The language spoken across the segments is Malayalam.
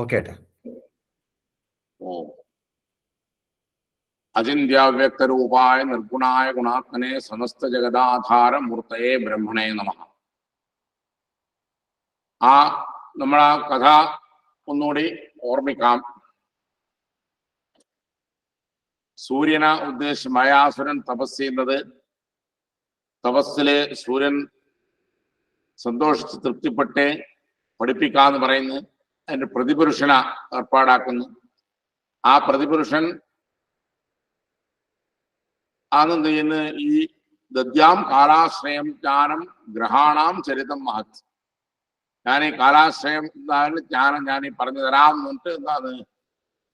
ഓക്കെ ഏട്ടാ. നിർഗുണായ ഗുണാത്മനെ സമസ്ത ജഗദാധാര മൂർത്തയെ ബ്രഹ്മണേ നമ. ആ നമ്മൾ ആ കഥ ഒന്നുകൂടി ഓർമ്മിക്കാം. സൂര്യന ഉദ്ദേശിച്ച് മയാസുരൻ തപസ് ചെയ്യുന്നത് തപസ്സിൽ സൂര്യൻ സന്തോഷിച്ച് തൃപ്തിപ്പെട്ട് പഠിപ്പിക്കാന്ന് പറയുന്നു. അതിന്റെ പ്രതിപുരുഷന ഏർപ്പാടാക്കുന്നു. ആ പ്രതിപുരുഷൻ ആണെന്ത് ചെയ്യുന്ന? ഈ ദദ്യാം കാലാശ്രയം ജ്ഞാനം ഗ്രഹാണാം ചരിതം മഹത്. ഞാൻ ഈ കാലാശ്രയം എന്താണ് ജ്ഞാനം ഞാൻ ഈ പറഞ്ഞു തരാം എന്നിട്ട് എന്താണ്?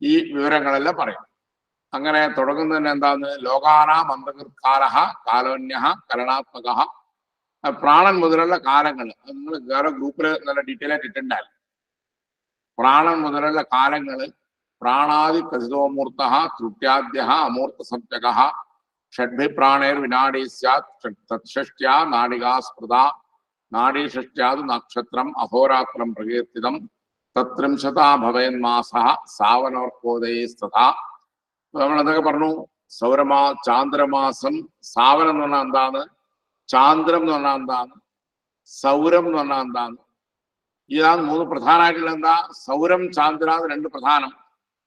ഈ വിവരങ്ങളെല്ലാം പറയും. അങ്ങനെ തുടങ്ങുന്നതിന് എന്താണ്? ലോകാനാം അന്തകൃത്കാലഹ കാലോന്യ കരണാത്മക പ്രാണൻ മുതലുള്ള കാലങ്ങൾ നിങ്ങൾ വേറെ ഗ്രൂപ്പിൽ നല്ല ഡീറ്റെയിൽ ആയിട്ട് ഇട്ടുണ്ടായിരുന്നു പ്രാണൻ മുതലുള്ള കാലങ്ങള് പ്രാണാദി കഥിതോമൂർത്ത തൃത്യാദ്യ അമൂർത്ത സപ്തക ഷഡ്ഭി പ്രാണേർ വിനാഡി സ്യാത് തത്ഷ്ട്യാ നാടികാ സ്മൃത നാഡീഷ്ട്യാത് നക്ഷത്രം അഹോരാത്രം പ്രകീർത്തിതം തത്രിംശതാ ഭവയൻ മാസ സാവനോർക്കോദയസ്തഥാ നമ്മളെന്തൊക്കെ പറഞ്ഞു സൗരമാ ചാന്ദ്രമാസം സാവനം എന്ന് പറഞ്ഞാൽ എന്താണ് ചാന്ദ്രം എന്ന് പറഞ്ഞാൽ എന്താണ് സൗരം എന്ന് പറഞ്ഞാൽ എന്താണ് ഇതാണ് മൂന്ന് പ്രധാനമായിട്ടുള്ള എന്താ? സൗരം ചാന്ദ്ര അത് രണ്ട് പ്രധാനം.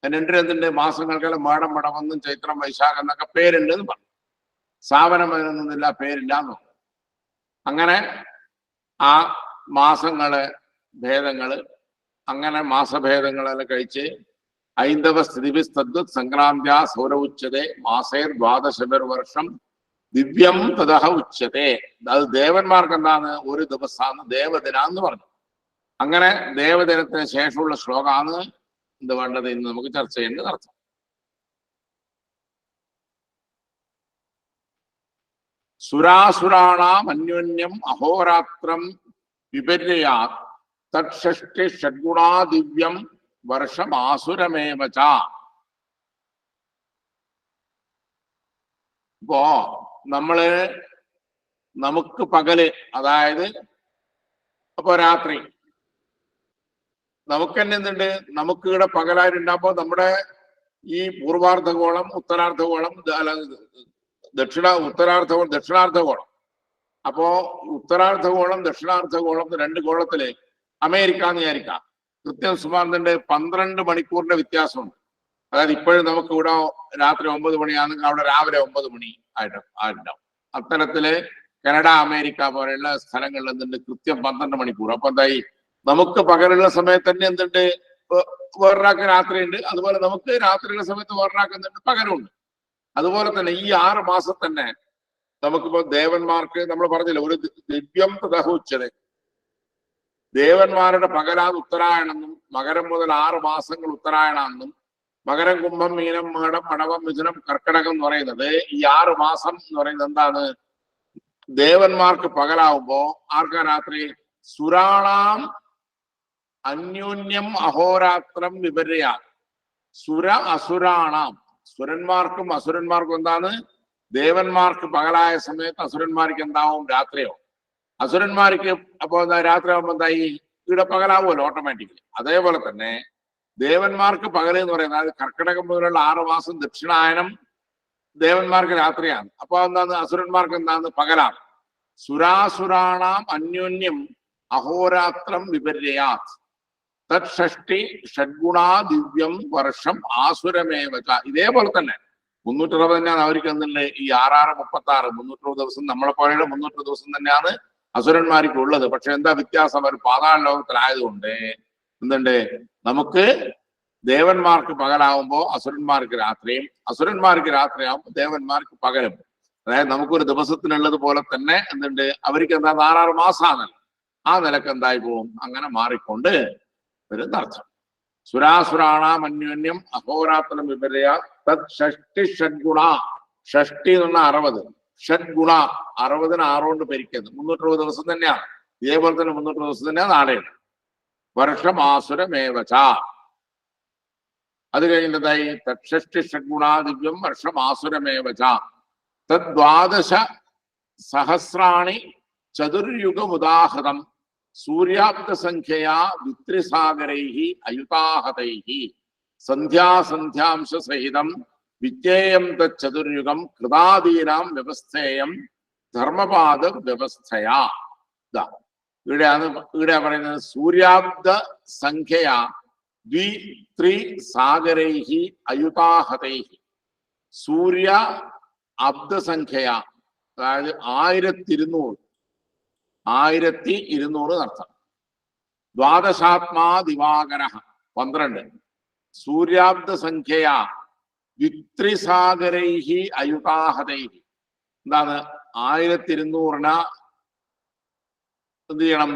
രണ്ട് രണ്ടിന്റെ മാസങ്ങൾക്കെല്ലാം മേടം മടമെന്നും ചൈത്രം വൈശാഖം എന്നൊക്കെ പേരുണ്ട് എന്ന് പറഞ്ഞു. സാവനം അതിനൊന്നുമില്ല പേരില്ല എന്ന് പറഞ്ഞു. അങ്ങനെ ആ മാസങ്ങൾ ഭേദങ്ങൾ അങ്ങനെ മാസഭേദങ്ങളെല്ലാം കഴിച്ച് ഐന്ദവ സ്ഥിതിവിസ്തദ്വത് സംക്രാന്ത്യ സൗര ഉച്ചതേ മാസേർ ദ്വാദശബർ വർഷം ദിവ്യം തതഹ ഉച്ചതേ. അത് ദേവന്മാർക്ക് എന്താണ്? ഒരു ദിവസമാണ് ദേവദിനാന്ന് പറഞ്ഞു. അങ്ങനെ ദേവദിനത്തിന് ശേഷമുള്ള ശ്ലോകമാണ് എന്ത് വേണ്ടത് ഇന്ന് നമുക്ക് ചർച്ച ചെയ്യേണ്ടത് അർത്ഥം സുരാസുരാണാം അന്യോന്യം അഹോരാത്രം വിപര്യാ തഷ്ടി ഷഡ്ഗുണാ ദിവ്യം വർഷമാസുരമേവ ച. ഇപ്പോ നമ്മൾ നമുക്ക് പകൽ അതായത് അപ്പോ രാത്രി നമുക്ക് തന്നെ എന്തുണ്ട്? നമുക്ക് ഇവിടെ പകലായിട്ടുണ്ടാകുമ്പോ നമ്മുടെ ഈ പൂർവാർദ്ധഗോളം ഉത്തരാർദ്ധഗോളം ദക്ഷിണ ഉത്തരാർദ്ധഗോളം ദക്ഷിണാർദ്ധഗോളം. അപ്പോ ഉത്തരാർദ്ധഗോളം ദക്ഷിണാർദ്ധഗോളം രണ്ട് ഗോളത്തിൽ അമേരിക്ക എന്ന് വിചാരിക്കാം. കൃത്യം സുമാറിന്റെ പന്ത്രണ്ട് മണിക്കൂറിന്റെ വ്യത്യാസമുണ്ട്. അതായത് ഇപ്പോഴും നമുക്ക് ഇവിടെ രാത്രി ഒമ്പത് മണിയാണെങ്കിൽ അവിടെ രാവിലെ ഒമ്പത് മണി ആയിട്ട് ആയിട്ടുണ്ടാവും. അത്തരത്തിൽ കനഡ അമേരിക്ക പോലെയുള്ള സ്ഥലങ്ങളിൽ എന്തുണ്ട്? കൃത്യം പന്ത്രണ്ട് മണിക്കൂർ. അപ്പൊ എന്തായി? നമുക്ക് പകലുള്ള സമയത്ത് തന്നെ എന്തുണ്ട്? വേറൊരാൾക്ക് രാത്രിയുണ്ട്. അതുപോലെ നമുക്ക് രാത്രിയുള്ള സമയത്ത് വേറൊരാൾക്ക് എന്തുണ്ട് പകലുണ്ട് അതുപോലെ തന്നെ ഈ ആറ് മാസം തന്നെ നമുക്കിപ്പോ ദേവന്മാർക്ക് നമ്മൾ പറഞ്ഞില്ല ഒരു ദിവ്യം തദഹുച്ചത് ദേവന്മാരുടെ പകലാത് ഉത്തരായണെന്നും മകരം മുതൽ ആറ് മാസങ്ങൾ ഉത്തരായണമെന്നും മകരം കുംഭം മീനം മേടം മടവം മിഥുനം കർക്കിടകം എന്ന് പറയുന്നത് ഈ ആറ് മാസം എന്ന് പറയുന്നത് എന്താണ്? ദേവന്മാർക്ക് പകലാവുമ്പോ ആർക്കാ രാത്രി? സുരാണാം അന്യോന്യം അഹോരാത്രം വിപര്യ സുര അസുരാണാം. സുരന്മാർക്കും അസുരന്മാർക്കും എന്താണ്? ദേവന്മാർക്ക് പകലായ സമയത്ത് അസുരന്മാർക്ക് എന്താവും? രാത്രിയോ അസുരന്മാർക്ക് അപ്പോൾ എന്താ? രാത്രി ആവുമ്പോ എന്തായി? ഇവിടെ പകലാവുമല്ലോ ഓട്ടോമാറ്റിക്കലി അതേപോലെ തന്നെ ദേവന്മാർക്ക് പകൽ എന്ന് പറയുന്നത് അതായത് കർക്കിടകം മുതലുള്ള ആറു മാസം ദക്ഷിണായനം ദേവന്മാർക്ക് രാത്രിയാണ്. അപ്പൊ എന്താണ്? അസുരന്മാർക്ക് എന്താണ്? പകലാണ്. സുരാസുരാണാം അന്യോന്യം അഹോരാത്രം വിപര്യാത്. തത്ഷഷ്ടി ഷഡ്ഗുണാ ദിവ്യം വർഷം ആസുരമേവക ഇതേപോലെ തന്നെ മുന്നൂറ്ററുപത് തന്നെയാണ് അവർക്ക് എന്തുണ്ട്? ഈ ആറാറ് മുപ്പത്തി ആറ് മുന്നൂറ്ററുപത് ദിവസം നമ്മളെ പോലെയുള്ള മുന്നൂറ് ദിവസം തന്നെയാണ് അസുരന്മാർക്ക് ഉള്ളത്. പക്ഷെ എന്താ വ്യത്യാസം? അവർ പാതാള ലോകത്തിലായതുകൊണ്ട് എന്തുണ്ട്? നമുക്ക് ദേവന്മാർക്ക് പകലാവുമ്പോൾ അസുരന്മാർക്ക് രാത്രിയും അസുരന്മാർക്ക് രാത്രിയാവുമ്പോൾ ദേവന്മാർക്ക് പകലും. അതായത് നമുക്കൊരു ദിവസത്തിനുള്ളത് പോലെ തന്നെ എന്തുണ്ട്? അവർക്ക് എന്താ? ആറാറ് മാസമാണല്ലോ ആ നിലയ്ക്ക് എന്തായി പോവും അങ്ങനെ മാറിക്കൊണ്ട് വരുന്നർത്ഥം സുരാസുരാണാം അന്യോന്യം അഹോരാത്രം വിപരയ തത് ഷഷ്ടി ഷഡ്ഗുണ. ഷഷ്ടി എന്നുള്ള അറുപത്. ഷഡ്ഗുണ. അറുപതിന് ആറുകൊണ്ട് പെരിക്കുന്നത് മുന്നൂറ്ററുപത് ദിവസം തന്നെയാണ്. ഇതേപോലെ തന്നെ മുന്നൂറ് ദിവസം തന്നെയാണ് നാളെയാണ് വർഷമാസുരമേവച. അത് കഴിഞ്ഞതായി തക്ഷഷ്ടി ഷഡ്ഗുണാദിവ്യം വർഷമാസുരമേവച. തദ്വാദശ സഹസ്രാണി ചതുർയുഗമുദാഹൃതം. സൂര്യാബ്ദ സംഖ്യയാ വിത്രിസാഗരൈ അയുതാഹതൈ സന്ധ്യാസന്ധ്യാംശ സഹിതം വിജ്ഞേയം തച്ചുരുയുഗം കൃതാദീനാം വ്യവസ്ഥേയം ധർമ്മപാദ വ്യവസ്ഥയാ. ഇവിടെയാണ് ഇവിടെ പറയുന്നത് സൂര്യാബ്ദ സംഖ്യയാ ദ്വി ത്രി സാഗരൈഹി അയുതാഹതൈഹി. സൂര്യ അബ്ദസംഖ്യയാ അതായത് ആയിരത്തി ഇരുന്നൂറ് ആയിരത്തി ഇരുന്നൂറ് അർത്ഥം ദ്വാദശാത്മാ ദിവാകര. പന്ത്രണ്ട്. സൂര്യാബ്ദ സംഖ്യയാ വിത്രിസാഗരൈഹി അയുതാഹതൈഹി. എന്താണ്? ആയിരത്തി ഇരുന്നൂറിന എന്ത് ചെയ്യണം?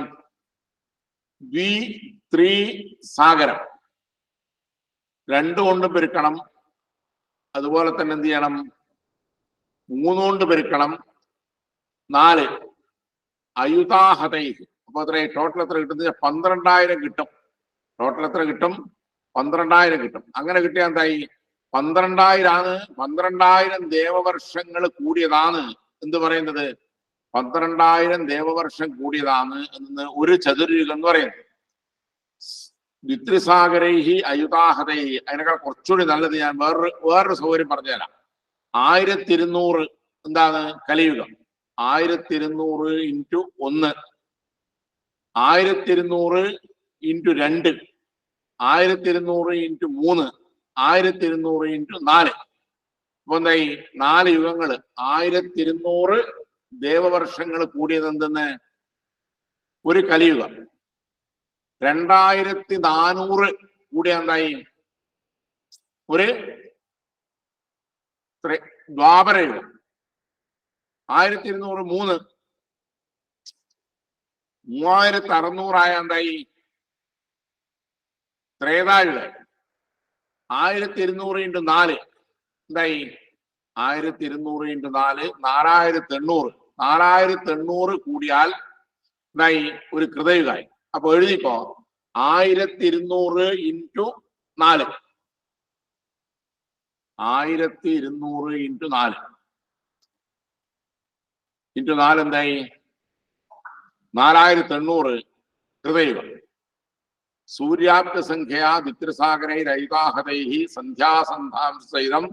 വി ത്രീ സാഗരം രണ്ടുകൊണ്ട് പെരുക്കണം. അതുപോലെ തന്നെ എന്ത് ചെയ്യണം? മൂന്നുകൊണ്ട് പെരുക്കണം. നാല്. അയുതാഹതൈഹി. അപ്പൊ അത്ര ടോട്ടൽ എത്ര കിട്ടുന്നത് പന്ത്രണ്ടായിരം കിട്ടും. ടോട്ടൽ എത്ര കിട്ടും? പന്ത്രണ്ടായിരം കിട്ടും. അങ്ങനെ കിട്ടിയാൽ എന്തായി? പന്ത്രണ്ടായിരാണ്. പന്ത്രണ്ടായിരം ദേവവർഷങ്ങൾ കൂടിയതാണ് എന്ത് പറയുന്നത്? പന്ത്രണ്ടായിരം ദേവവർഷം കൂടിയതാണ് എന്ന് ഒരു ചതുരുഗം എന്ന് പറയുന്നത് ദ്വിത്രിസാഗരൈഹി അയുതാഹതൈ അതിനേക്കാൾ കുറച്ചുകൂടി നല്ലത് ഞാൻ വേറൊരു വേറൊരു സൗകര്യം പറഞ്ഞുതരാം. ആയിരത്തി ഇരുന്നൂറ് എന്താണ്? കലിയുഗം. ആയിരത്തി ഇരുന്നൂറ് ഇന്റു ഒന്ന്. ആയിരത്തി ഇരുന്നൂറ് ഇന്റു രണ്ട്. ആയിരത്തി ഇരുന്നൂറ് ഇന്റു മൂന്ന്. ആയിരത്തി ഇരുന്നൂറ് ഇന്റു നാല്. അപ്പൊ എന്തായി? നാല് യുഗങ്ങൾ. ആയിരത്തി ഇരുന്നൂറ് ദേവവർഷങ്ങൾ കൂടിയത് എന്തെന്ന്? ഒരു കലിയുഗം. രണ്ടായിരത്തി നാനൂറ് കൂടിയ എന്തായി? ഒരു ദ്വാപരയുഗം. ആയിരത്തി ഇരുന്നൂറ് മൂന്ന്. മൂവായിരത്തി അറുന്നൂറായ എന്തായി ത്രേതായുഗം ആയിരത്തി ഇരുന്നൂറ് ഇന്റു നാല്. എന്തായി ആയിരത്തി ഇരുന്നൂറ് ഇന്റു നാല്? നാലായിരത്തി എണ്ണൂറ് നാലായിരത്തി എണ്ണൂറ് കൂടിയാൽ എന്തായി ഒരു കൃതയുകായി അപ്പൊ എഴുതിക്കോ. ആയിരത്തി ഇരുന്നൂറ് ഇന്റു നാല്. ആയിരത്തി ഇരുന്നൂറ് ഇന്റു നാല്. ഇന്റു നാലെന്തായി? നാലായിരത്തി എണ്ണൂറ് കൃതയുകൾ സൂര്യാബ്ദ സംഖ്യയാ വിത്രസാഗരൈരൈതാഹതൈ സന്ധ്യാസന്ധാംസൈതം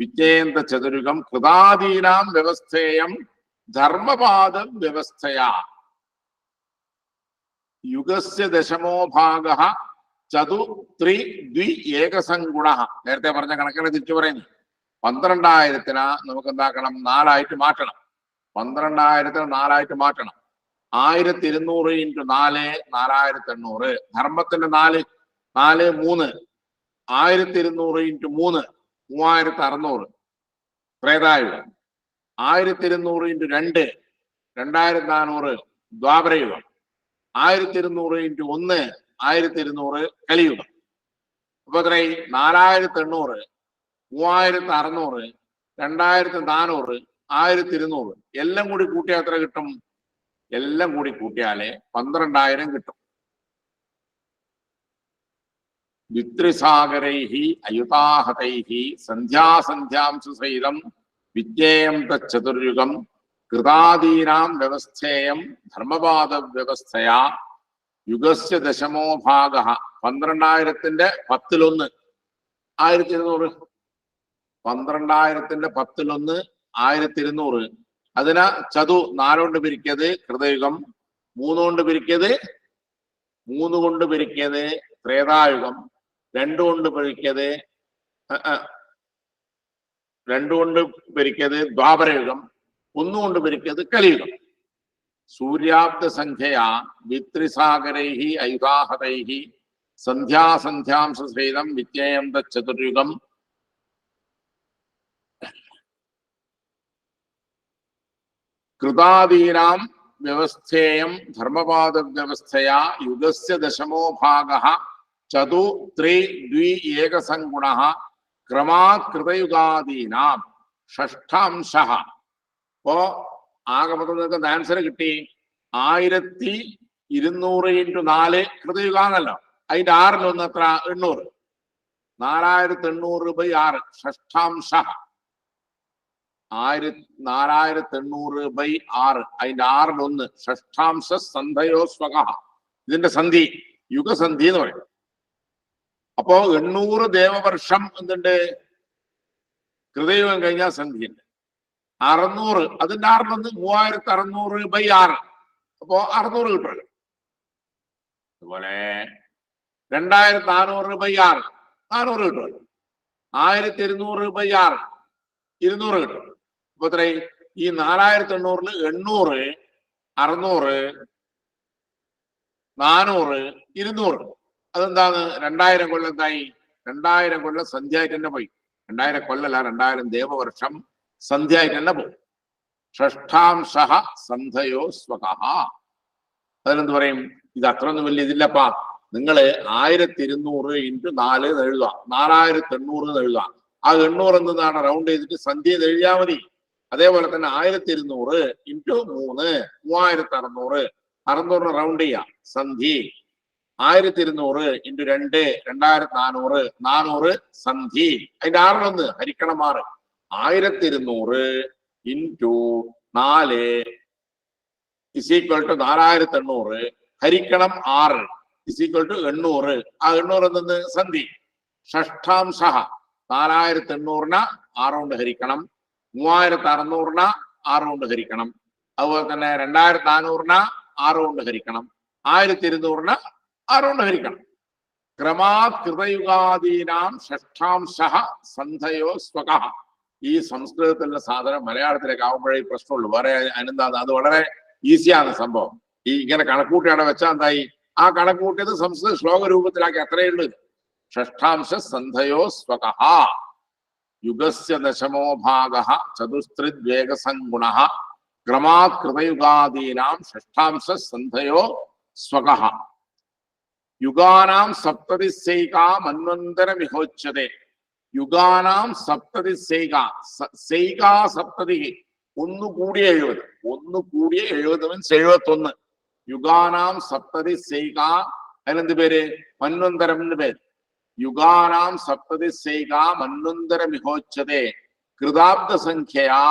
വിജ്ഞേന്ദ ചതുരുകം കൃതാദീനാം വ്യവസ്ഥേയം ധർമ്മപാദ വ്യവസ്ഥയാ. യുഗസ്യ ദശമോ ഭാഗ ചതു ത്രി ദ്വി ഏകസംഗുണ. നേരത്തെ പറഞ്ഞ കണക്കിനെ തിരിച്ചു പറയുന്നു. പന്ത്രണ്ടായിരത്തിന് നമുക്ക് എന്താക്കണം നാലായിട്ട് മാറ്റണം. പന്ത്രണ്ടായിരത്തിന് നാലായിട്ട് മാറ്റണം. ആയിരത്തി ഇരുന്നൂറ് ഇന്റു നാല് നാലായിരത്തി എണ്ണൂറ് ധർമ്മത്തിന്റെ നാല് നാല് മൂന്ന്. ആയിരത്തി ഇരുന്നൂറ് ഇന്റു മൂന്ന് മൂവായിരത്തി അറുന്നൂറ് ത്രേതായുഗം ആയിരത്തി ഇരുന്നൂറ് ഇന്റു രണ്ട് രണ്ടായിരത്തി നാനൂറ് ദ്വാപരയുഗം. ആയിരത്തി ഇരുന്നൂറ് ഇന്റു ഒന്ന് ആയിരത്തി ഇരുന്നൂറ് കലിയുഗം. അപ്പൊ എത്രയായി? നാലായിരത്തി എണ്ണൂറ് മൂവായിരത്തി അറുന്നൂറ് രണ്ടായിരത്തി നാനൂറ് ആയിരത്തി ഇരുന്നൂറ് എല്ലാം കൂടി കൂട്ടിയാൽ എത്ര കിട്ടും? എല്ലാം കൂടി കൂട്ടിയാലേ പന്ത്രണ്ടായിരം കിട്ടും. വിത്രിസാഗരൈഹി അയുതാഹതൈഹി സന്ധ്യാസന്ധ്യാംശു സഹിതം വിജ്ഞേയം തച്ചതുര്യുഗം കൃതാദീനാം വ്യവസ്ഥേയം ധർമ്മപാദ വ്യവസ്ഥയാ യുഗസ്യ ദശമോ ഭാഗ പന്ത്രണ്ടായിരത്തിന്റെ പത്തിലൊന്ന്. ആയിരത്തി ഇരുന്നൂറ് പന്ത്രണ്ടായിരത്തിന്റെ പത്തിലൊന്ന് ആയിരത്തി ഇരുന്നൂറ് അതിന് ചതു നാലുകൊണ്ട് പിരിക്കിയത് ഹൃദയുഗം മൂന്നുകൊണ്ട് പിരിക്കിയത് മൂന്ന് കൊണ്ട് പിരിക്കിയത് ത്രേതായുഗം രണ്ടു കൊണ്ട് അ, രണ്ടു കൊണ്ട് പിരിക്കിയത് ദ്വാപരയുഗം ഒന്നുകൊണ്ട് പിരിക്കിയത് കലിയുഗം. സൂര്യാബ്ദ സംഖ്യയാ വിത്രിസാഗരൈഹി ഐതാഹതൈഹി സന്ധ്യാസന്ധ്യാംശ സഹിതം വിജ്ഞേയം ചതുർയുഗം കൃതാദീനാം വ്യവസ്ഥേയം ധർമ്മപാദ വ്യവസ്ഥയാ യുഗസ്യ ദശമോ ഭാഗ ചതു ത്രീ ദ്വി ഏകസംഗുണ ക്രമാത് കൃതയുഗാദീനാം ഷഷ്ടാംശ. അപ്പോ ആകെ മൊത്തം നിങ്ങൾക്ക് ആൻസർ കിട്ടി? ആയിരത്തി ഇരുന്നൂറ് ഇന്റു നാല് കൃതയുഗാന്നല്ലോ. അതിന്റെ ആറിലൊന്ന് എത്ര? എണ്ണൂറ്. നാലായിരത്തി എണ്ണൂറ് ബൈ ആറ്. ഷഷ്ടാംശ. ആയിരത്തി നാലായിരത്തി എണ്ണൂറ് ബൈ ആറ്. അതിന്റെ ആറിലൊന്ന് ഷഷ്ടാംശ സന്ധയോ സ്വക. ഇതിന്റെ സന്ധി യുഗസന്ധി എന്ന് പറയും. അപ്പോ എണ്ണൂറ് ദേവവർഷം എന്തുണ്ട്? കൃതയുഗം കഴിഞ്ഞാൽ സന്ധിയുണ്ട്. അറുന്നൂറ് അതിന്റെ ആറിലൊന്ന് മൂവായിരത്തി അറുന്നൂറ് ബൈ ആറ്. അപ്പോ അറുന്നൂറ് കിട്ടുമല്ലോ. അതുപോലെ രണ്ടായിരത്തി നാനൂറ് ബൈ ആറ്. നാനൂറ് കിട്ടുമല്ലോ. ആയിരത്തി ഇരുന്നൂറ് ബൈ ആറ്. ഇരുന്നൂറ് കിട്ടും. അപ്പൊ എത്രയും ഈ നാലായിരത്തി എണ്ണൂറിൽ എണ്ണൂറ് അറുന്നൂറ് നാനൂറ് ഇരുന്നൂറ്. അതെന്താണ്? രണ്ടായിരം കൊല്ലം എന്തായി? രണ്ടായിരം കൊല്ലം സന്ധ്യയായിട്ട് തന്നെ പോയി. രണ്ടായിരം കൊല്ലല്ല രണ്ടായിരം ദേവവർഷം സന്ധ്യയായിട്ട് തന്നെ പോകും ഷഷ്ടാംശ സന്ധയോ സ്വകഹ അതിനെന്ത് പറയും? ഇത് അത്രയൊന്നും വലിയ ഇതില്ലപ്പാ. നിങ്ങൾ ആയിരത്തി ഇരുന്നൂറ് ഇന്റു നാല് എഴുതുക. നാലായിരത്തി എണ്ണൂറ് എഴുതുക. ആ എണ്ണൂറ് എന്താണ് റൗണ്ട് ചെയ്തിട്ട് സന്ധ്യ എഴുതിയാൽ മതി. അതേപോലെ തന്നെ ആയിരത്തി ഇരുന്നൂറ് ഇന്റു മൂന്ന് മൂവായിരത്തി അറുന്നൂറ്. അറുന്നൂറിന് റൗണ്ട് ചെയ്യാം. സന്ധി. ആയിരത്തി ഇരുന്നൂറ് ഇന്റു രണ്ട് രണ്ടായിരത്തി നാനൂറ്. നാനൂറ് സന്ധി. അതിന്റെ ആറിനൊന്ന് ഹരിക്കണം ആറ്. ആയിരത്തി ഇരുന്നൂറ് ഇന്റു നാല് ഇസ് ടു നാലായിരത്തി എണ്ണൂറ്. ഹരിക്കണം ആറ് ഇസ് ഈക്വൽ ടു എണ്ണൂറ്. ആ എണ്ണൂറ് നിന്ന് സന്ധി. ഷഷ്ടാംശ. നാലായിരത്തി എണ്ണൂറിന് ആറ് കൊണ്ട് ഹരിക്കണം. മൂവായിരത്തി അറുന്നൂറിന് ആറ് കൊണ്ട് ഹരിക്കണം. അതുപോലെ തന്നെ രണ്ടായിരത്തി നാനൂറിന് ആറ് കൊണ്ട് ഹരിക്കണം. ആയിരത്തി ഇരുന്നൂറിന് ആറ് കൊണ്ട് ഹരിക്കണം. ക്രമാത് കൃതയുഗാദീനാം ഷഷ്ടാംശ സന്ധയോ സ്വക. ഈ സംസ്കൃതത്തിലുള്ള സാധനം മലയാളത്തിലേക്ക് ആവുമ്പോഴേ പ്രശ്നമുള്ളൂ. വേറെ അനന്താ അത് വളരെ ഈസിയാണ് സംഭവം. ഈ ഇങ്ങനെ കണക്കൂട്ടി അവിടെ വെച്ചാൽ എന്തായി? ആ കണക്കൂട്ടിയത് സംസ്കൃത ശ്ലോക രൂപത്തിലാക്കി അത്രയേ ഉള്ളൂ. ഷഷ്ടാംശ സന്ധയോ സ്വക. യുഗസ്യ ദശമോ ഭാഗ ചതുസ്ത്രിദ്വേഗസംഗുണ ക്രമാത് കൃതയുഗാദീനാം ഷഷ്ടാംശ സന്ധയോ സ്വക. യുഗാനാം സപ്തതിസൈക മന്വന്തര വിഹോച്യത്തെ യുഗാനാം സപ്തതി സൈക സൈക സപ്തതി ഒന്ന് കൂടിയ എഴുപത്. ഒന്ന് കൂടിയ എഴുപത് മീൻസ് എഴുപത്തൊന്ന്. യുഗാനാം സപ്തതി സൈക അതിനെന്ത് പേര്? മന്വന്തരം എന്ന് പേര്. യുഗാനാം സപ്തതി സൈക മന്വന്തര വിഹോച്യത്തെ കൃതാബ്ദ സംഖ്യയാ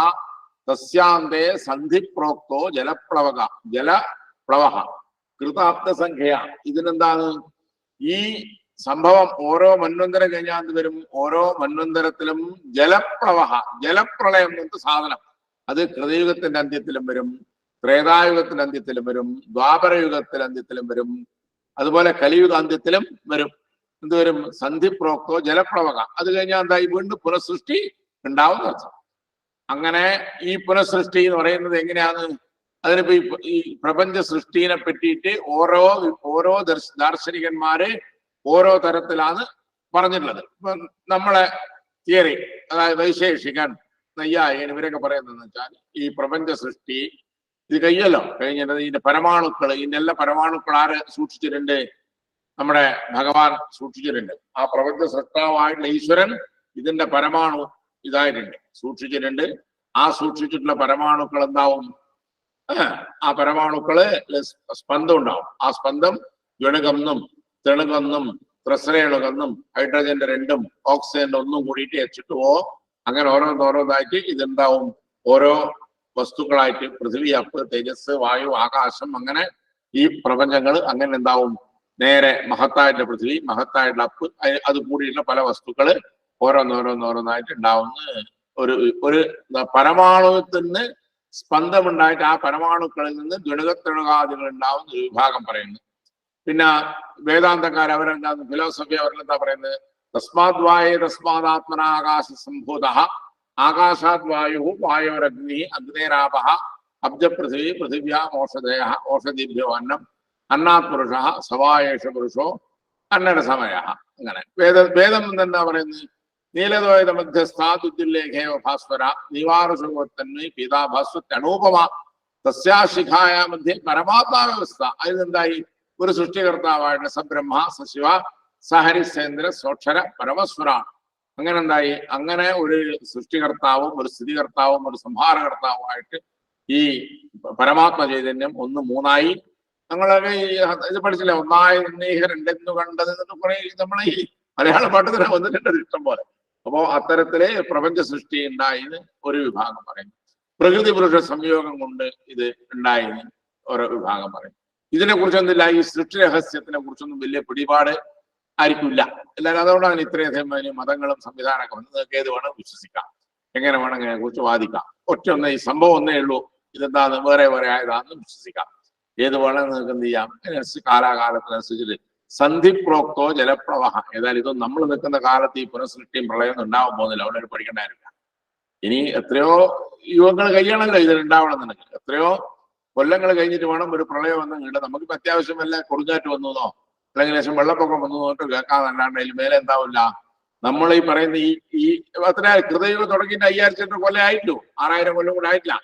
തസ്യാന്തേ സന്ധി പ്രോക്തോ ജലപ്ലവക ജലപ്ലവഹ കൃതാബ്ദ സംഖ്യ ഇതിനെന്താണ്? ഈ സംഭവം ഓരോ മന്വന്തരം കഴിഞ്ഞാൽ വരും? ഓരോ മന്വന്തരത്തിലും ജലപ്ലവഹ ജലപ്രളയം എന്നിട്ട് സാധനം. അത് കൃതയുഗത്തിന്റെ അന്ത്യത്തിലും വരും ത്രേതായുഗത്തിന്റെ അന്ത്യത്തിലും വരും ദ്വാപരയുഗത്തിന്റെ അന്ത്യത്തിലും വരും അതുപോലെ കലിയുഗാന്ത്യത്തിലും വരും. എന്ത് വരും? സന്ധി പ്രോക്തോ ജലപ്രവക. അത് കഴിഞ്ഞാൽ എന്തായി വീണ്ടും പുനഃസൃഷ്ടി ഉണ്ടാവുന്ന അങ്ങനെ ഈ പുനഃസൃഷ്ടി എന്ന് പറയുന്നത് എങ്ങനെയാണ്? അതിനിപ്പോ ഈ- പ്രപഞ്ച സൃഷ്ടിനെ പറ്റിയിട്ട് ഓരോ ഓരോ ദർശ- ദാർശനികന്മാര് ഓരോ തരത്തിലാണ് പറഞ്ഞിട്ടുള്ളത്. ഇപ്പൊ നമ്മളെ തിയറി അതായത് വൈശേഷികൻ നയ്യായകൻ ഇവരൊക്കെ പറയുന്നതെന്ന് വെച്ചാൽ ഈ പ്രപഞ്ച സൃഷ്ടി ഇത് കഴിയല്ലോ കഴിഞ്ഞിട്ട് ഇതിന്റെ പരമാണുക്കൾ ഇതിന്റെ എല്ലാ പരമാണുക്കൾ ആര് സൂക്ഷിച്ചിട്ടുണ്ട്? നമ്മുടെ ഭഗവാൻ സൂക്ഷിച്ചിട്ടുണ്ട്. ആ പ്രപഞ്ച സൃഷ്ടാവായിട്ടുള്ള ഈശ്വരൻ ഇതിന്റെ പരമാണു ഇതായിട്ടുണ്ട്. സൂക്ഷിച്ചിട്ടുണ്ട്. ആ സൂക്ഷിച്ചിട്ടുള്ള പരമാണുക്കൾ എന്താവും? ആ പരമാണുക്കൾ സ്പന്ദം ഉണ്ടാവും. ആ സ്പന്ദം ജ്വണകമെന്നും തെളുകന്നും ത്രസ്രയണുകെന്നും ഹൈഡ്രജന്റെ രണ്ടും ഓക്സിജന്റെ ഒന്നും കൂടിയിട്ട് എച്ചിട്ട് പോ അങ്ങനെ ഓരോന്നോരോന്നായിട്ട് ഇതുണ്ടാവും ഓരോ വസ്തുക്കളായിട്ട് പൃഥ്വി അപ്പ് തേജസ് വായു ആകാശം അങ്ങനെ ഈ പ്രപഞ്ചങ്ങൾ അങ്ങനെ എന്താവും? നേരെ മഹത്തായിട്ടുള്ള പൃഥ്വി മഹത്തായിട്ടുള്ള അപ്പ് അത് കൂടിയിട്ടുള്ള പല വസ്തുക്കൾ ഓരോന്നോരോന്നോരോന്നായിട്ട് ഉണ്ടാവുന്ന ഒരു ഒരു പരമാണുത്തിൽ നിന്ന് സ്പന്ദമുണ്ടായിട്ട് ആ പരമാണുക്കളിൽ നിന്ന് ഗുണകത്തിണുകാദികൾ ഉണ്ടാവുന്ന ഒരു വിഭാഗം പറയുന്നു. പിന്നെ വേദാന്തക്കാർ അവരെന്താ ഫിലോസഫി അവരെന്താ പറയുന്നത്? തസ്മാത് വായേ തസ്മാത് ആത്മനാകാശ സംഭൂത ആകാശാത് വായു വായോരഗ്നി അഗ്നേരാപ അബ്ജപൃഥിവി പൃഥിവ്യാം ഓഷധയ അന്നം അന്നാത് പുരുഷ സവായേഷ പുരുഷോ അന്നട സമയ. അങ്ങനെ. വേദ വേദം എന്താ പറയുന്നത് നീലദ്വൈത മധ്യസ്ഥാതുല്ലേഖേവ ഭാസ്വര നിവാരസുഖത്തന്മേ പീതാഭാസ്വത്തനൂപമ സസ്യാശിഖായ മധ്യ പരമാത്മാ വ്യവസ്ഥ. അതിനെന്തായി ഒരു സൃഷ്ടികർത്താവായിട്ട് സബ്രഹ്മ സശിവ സഹരിസേന്ദ്ര സോക്ഷര പരമസ്വര. അങ്ങനെ എന്തായി അങ്ങനെ ഒരു സൃഷ്ടികർത്താവും ഒരു സ്ഥിതികർത്താവും ഒരു സംഹാരകർത്താവുമായിട്ട് ഈ പരമാത്മ ചൈതന്യം ഒന്ന് മൂന്നായി നമ്മളൊക്കെ ഈ ഇത് പഠിച്ചില്ല? ഒന്നായി ഉന്നീഹ രണ്ടെന്നു കണ്ടത് എന്നൊക്കെ കുറെ നമ്മൾ ഈ മലയാള പാട്ട് തന്നെ വന്നിട്ടുണ്ട് ഇഷ്ടം പോലെ. അപ്പോ അത്തരത്തിലെ പ്രപഞ്ച സൃഷ്ടി ഉണ്ടായിന്ന് ഒരു വിഭാഗം പറയുന്നു പ്രകൃതി പുരുഷ സംയോഗം കൊണ്ട് ഇത് ഉണ്ടായിന്ന് ഒരു വിഭാഗം പറയും. ഇതിനെ കുറിച്ചൊന്നുമില്ല ഈ സൃഷ്ടി രഹസ്യത്തിനെ കുറിച്ചൊന്നും വലിയ പിടിപാട് ആയിരിക്കില്ല എല്ലാവരും അതുകൊണ്ടാണ് ഇത്രയധികം അതിന് മതങ്ങളും സംവിധാനമൊക്കെ വന്നത് നിങ്ങൾക്ക് ഏത് വേണം വിശ്വസിക്കാം. എങ്ങനെ വേണം അതിനെ കുറിച്ച് വാദിക്കാം. ഒറ്റ ഒന്ന് ഈ സംഭവം ഒന്നേ ഉള്ളൂ. ഇതെന്താന്ന് വേറെ വേറെ ആയതാണെന്ന് വിശ്വസിക്കാം. ഏത് വേണം നിങ്ങൾക്ക് എന്ത് ചെയ്യാം കാലാകാലത്തിനനുസരിച്ച് സന്ധിപ്രോക്തോ ജലപ്രവാഹ. ഏതായാലും ഇതും നമ്മൾ നിൽക്കുന്ന കാലത്ത് ഈ പുനഃസൃഷ്ടിയും പ്രളയം ഉണ്ടാവാൻ പോകുന്നില്ല. അവിടെ പഠിക്കേണ്ടായിരുന്നില്ല ഇനി എത്രയോ യുവങ്ങൾ കഴിയണമല്ലോ ഇതിൽ ഉണ്ടാവണമെന്നുണ്ടെങ്കിൽ. എത്രയോ കൊല്ലങ്ങൾ കഴിഞ്ഞിട്ട് വേണം ഒരു പ്രളയം വന്നു കിട്ടുക നമുക്കിപ്പോ അത്യാവശ്യം വല്ല കൊടുങ്കാറ്റ് വന്നതോ അല്ലെങ്കിൽ ശേഷം വെള്ളപ്പൊക്കം വന്നു നോട്ട് കേൾക്കാന്നല്ലാണ്ട് അതിൽ മേലെ എന്താവില്ല. നമ്മൾ ഈ പറയുന്ന ഈ ഈ അത്ര കൃതയുഗം തുടങ്ങിയിട്ട് അയ്യായിരത്തി കൊല്ലം ആയിട്ടു ആറായിരം കൊല്ലം കൂടെ ആയിട്ടില്ല.